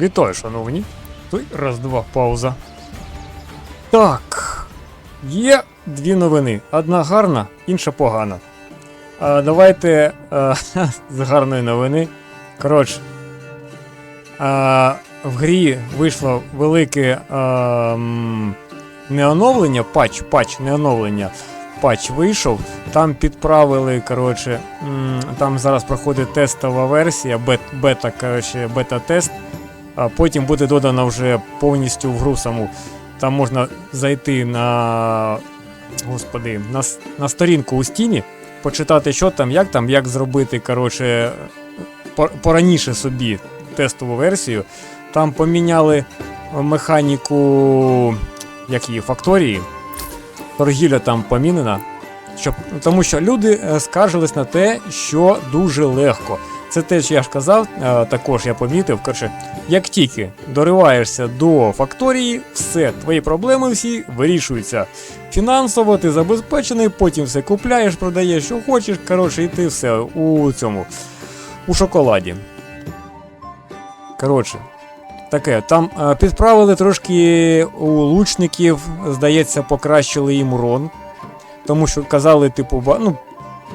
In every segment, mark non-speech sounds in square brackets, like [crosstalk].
Вітаю, шановні. Той раз, два, пауза. Так. Є дві новини. Одна гарна, інша погана. А, давайте а, [laughs] з гарної новини. Коротше. А, в грі вийшло велике а, не оновлення, патч, патч, не оновлення. Патч вийшов. Там підправили, коротше, там зараз проходить тестова версія, бет, бета, коротше, бета-тест. А потім буде додано вже повністю в гру саму. Там можна зайти на. Господи, на, на сторінку у стіні, почитати, що там, як там, як зробити, коротше, пораніше собі тестову версію. Там поміняли механіку як її, факторії. Торгівля там помінена. Щоб, тому що люди е, скаржились на те, що дуже легко. Це те, що я ж казав, е, також я помітив. Коротше, як тільки дориваєшся до факторії, все, твої проблеми всі вирішуються. Фінансово ти забезпечений, потім все купляєш, продаєш, що хочеш. Коротше, і ти все у цьому. У шоколаді. Коротше, таке. Там е, підправили трошки у лучників, здається, покращили їм урон. Тому що казали, типу, ну,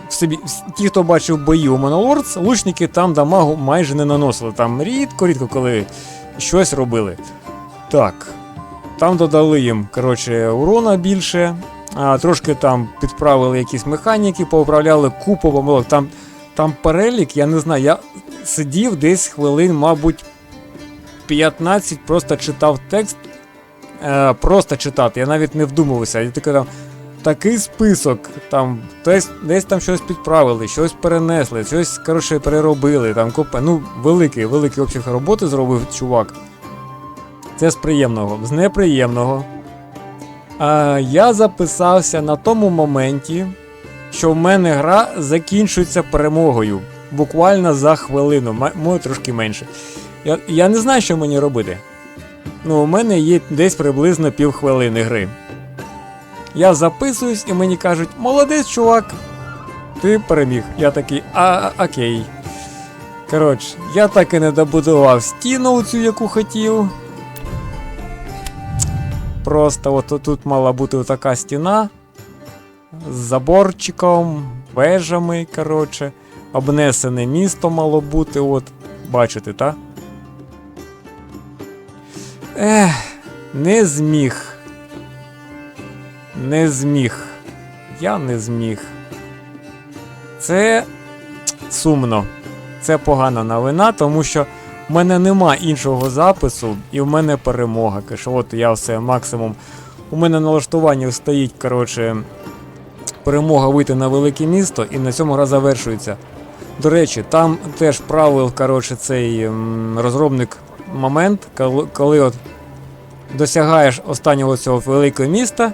собі, ті, хто бачив бої у Монолордс, лучники там дамагу майже не наносили. Там рідко-рідко, коли щось робили. Так. Там додали їм, коротше, урона більше. А, трошки там підправили якісь механіки, поуправляли купу помилок. Там, там перелік, я не знаю, я сидів десь хвилин, мабуть, 15, просто читав текст. Е, просто читати, я навіть не вдумувався. Я такий там такий список, там десь, десь там щось підправили, щось перенесли, щось коротше переробили. Там купа. Ну, великий, великий обсяг роботи зробив чувак. Це з приємного. З неприємного. А, я записався на тому моменті, що в мене гра закінчується перемогою. Буквально за хвилину, може трошки менше. Я, я не знаю, що мені робити. Ну, у мене є десь приблизно півхвилини гри. Я записуюсь і мені кажуть, молодець, чувак, ти переміг. Я такий, а, окей. Коротше, я так і не добудував стіну цю, яку хотів. Просто от тут мала бути така стіна з заборчиком, вежами, коротше. Обнесене місто мало бути, от. Бачите, так? Ех, не зміг. Не зміг. Я не зміг. Це сумно. Це погана новина, тому що в мене нема іншого запису, і в мене перемога. Каже, от я все максимум. У мене налаштування стоїть, коротше, перемога вийти на велике місто, і на цьому гра завершується. До речі, там теж правил, коротше, цей розробник момент, коли, коли от досягаєш останнього цього великого міста,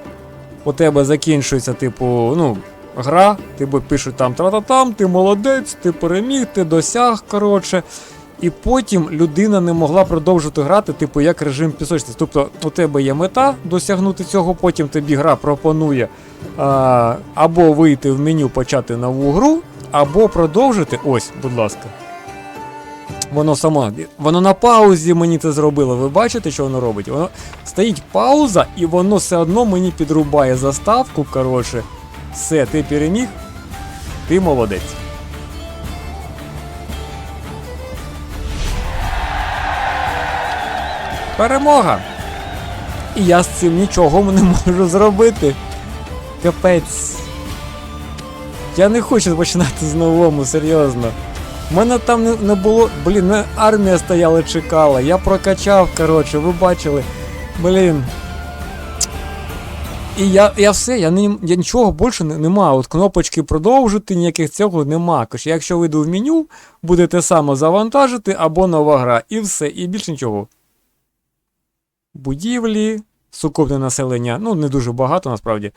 у тебе закінчується, типу, ну, гра, тобі пишуть там тра-та-там, ти молодець, ти переміг, ти досяг, коротше. І потім людина не могла продовжувати грати, типу, як режим пісочниці. Тобто у тебе є мета досягнути цього, потім тобі гра пропонує а, або вийти в меню, почати нову гру, або продовжити. Ось, будь ласка. Воно само. Воно на паузі мені це зробило. Ви бачите, що воно робить? Воно стоїть пауза, і воно все одно мені підрубає заставку. Коротше, все, ти переміг, ти молодець. Перемога! І я з цим нічого не можу зробити. Капець. Я не хочу починати з новому, серйозно. У мене там не, було. Блін, армія стояла, чекала. Я прокачав, коротше, ви бачили. Блін. І я, я все, я, не, я нічого більше не, нема. От кнопочки продовжити, ніяких цього нема. Каже, якщо вийду в меню, буде те саме завантажити або нова гра. І все, і більше нічого. Будівлі, сукупне населення, ну не дуже багато насправді.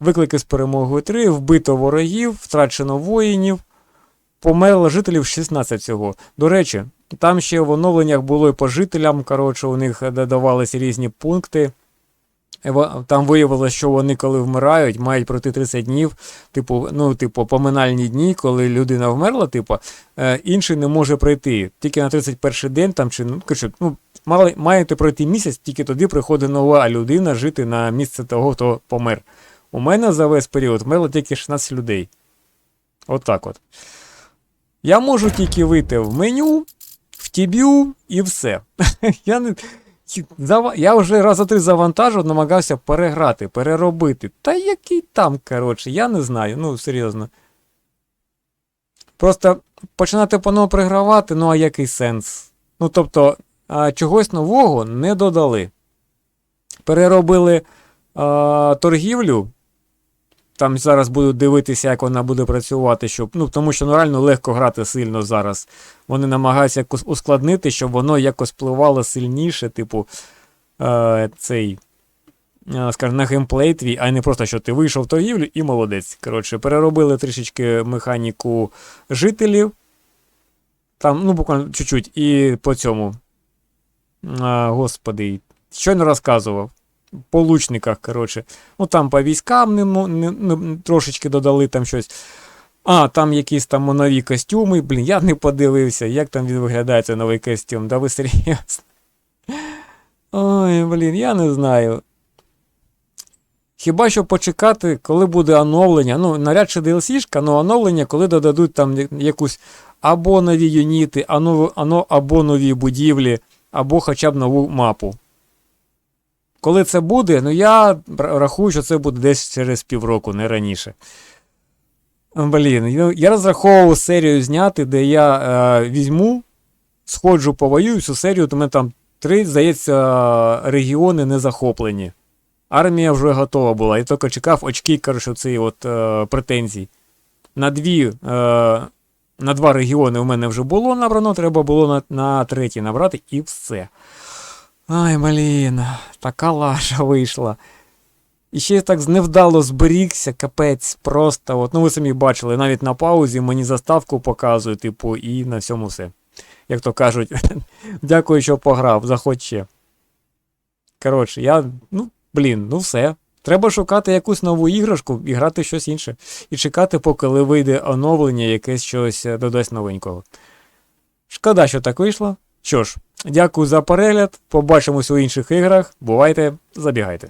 Виклики з перемогою 3, вбито ворогів, втрачено воїнів, померло жителів 16 всього. До речі, там ще в оновленнях було і по жителям, коротше, у них додавалися різні пункти. Там виявилося, що вони, коли вмирають, мають пройти 30 днів, типу, ну, типу, поминальні дні, коли людина вмерла, типу, е, інший не може пройти. Тільки на 31 день там чи ну, коротше, ну, мали, маєте пройти місяць, тільки тоді приходить нова людина жити на місце того, хто помер. У мене за весь період вмерло тільки 16 людей. Отак от. Я можу тільки вийти в меню, в тібю і все. [laughs] Я не. Я вже раза три завантажив, намагався переграти, переробити. Та який там, коротше, я не знаю, ну серйозно. Просто починати по-новому перегравати, ну а який сенс? Ну тобто, чогось нового не додали. Переробили а, торгівлю. Там зараз буду дивитися, як вона буде працювати, щоб. Ну, тому що ну, реально легко грати сильно зараз. Вони намагаються якось ускладнити, щоб воно якось впливало сильніше, типу, е, цей, е, скажімо, на геймплей твій, а не просто, що ти вийшов в торгівлю і молодець. Коротше, переробили трішечки механіку жителів. Там, ну, буквально чуть-чуть, і по цьому. А, господи, щойно розказував. По лучниках, коротше. Ну там по військам не, не, не, трошечки додали там щось. А, там якісь там нові костюми. Блін, я не подивився, як там він виглядає цей новий костюм. Да ви серйозно. Ой, блін, я не знаю. Хіба що почекати, коли буде оновлення. Ну, наряд ще DLC-шка, але оновлення, коли додадуть там якусь або нові юніти, або нові будівлі, або хоча б нову мапу. Коли це буде, ну я рахую, що це буде десь через півроку, не раніше. Блін, ну, я розраховував серію зняти, де я е, візьму, сходжу, повоюю всю серію, то мене там три, здається, регіони не захоплені. Армія вже готова була, я тільки чекав очки, коротше, цієї от е, претензій. На дві, е, на два регіони у мене вже було набрано, треба було на, на третій набрати і все. Ай, блін, така лажа вийшла. І ще так невдало зберігся, капець, просто. От, ну ви самі бачили, навіть на паузі мені заставку показує, типу, і на всьому все. Як то кажуть, [laughs] дякую, що пограв, заходь ще. Коротше, я. Ну, блін, ну все. Треба шукати якусь нову іграшку і грати щось інше. І чекати, поки вийде оновлення, якесь щось додасть новенького. Шкода, що так вийшло. Що ж, дякую за перегляд. Побачимось у інших іграх. Бувайте, забігайте.